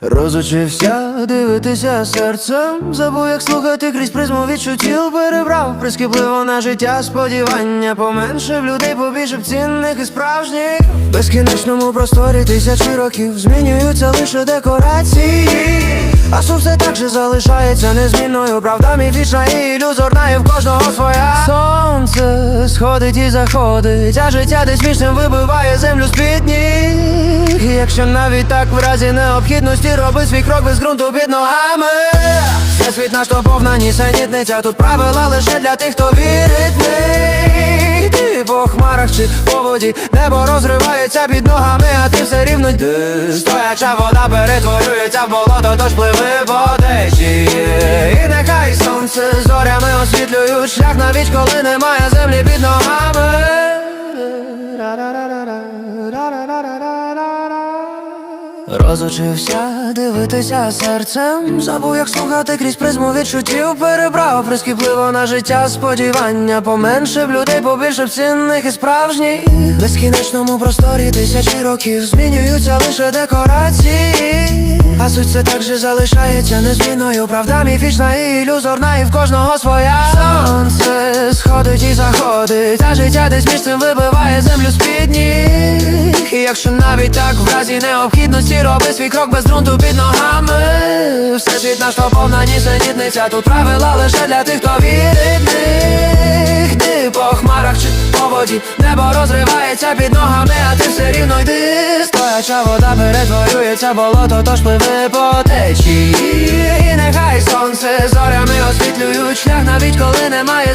Розучився дивитися серцем, забув, як слухати крізь призму відчуттів. Перебрав прискіпливо на життя сподівання. Поменшив людей, побільше цінних і справжніх. В безкінечному просторі тисячі років змінюються лише декорації, а суть все так же залишається незмінною. Правда мій вічна і ілюзорна, і в кожного своя. Сонце сходить і заходить, а життя десь смішним вибиває землю з-під ніг. Якщо навіть так в разі необхідності роби свій крок без ґрунту під ногами. Все світ наш то повна нісенітниця Тут правила лише для тих, хто вірить в них. Ти по хмарах чи воді. Небо розривається під ногами, а ти все рівно йди. Стояча вода перетворюється в болото, тож пливи по течії І нехай сонце зорями освітлюють шлях навіть коли немає землі під ногами Розучився дивитися серцем, забув, як слухати крізь призму відчуттів. Перебрав прискіпливо на життя сподівання, поменше б людей, побільше б цінних і справжніх. В безкінечному просторі тисячі років змінюються лише декорації, а суть все так же залишається незмінною. Правда міфічна і ілюзорна, і в кожного своя. Сонце сходить і заходить, а життя десь місцем вибиває землю з-під ніг якщо навіть так в разі необхідності роби свій крок без ґрунту під ногами. Все світ наш повна нісенітниця. Тут правила лише для тих, хто вірить них. Ти по хмарах чи по воді. Небо розривається під ногами, а ти все рівно йди. Стояча вода перетворюється болото, тож пливи по течії. І нехай сонце зорями освітлюють шлях навіть коли немає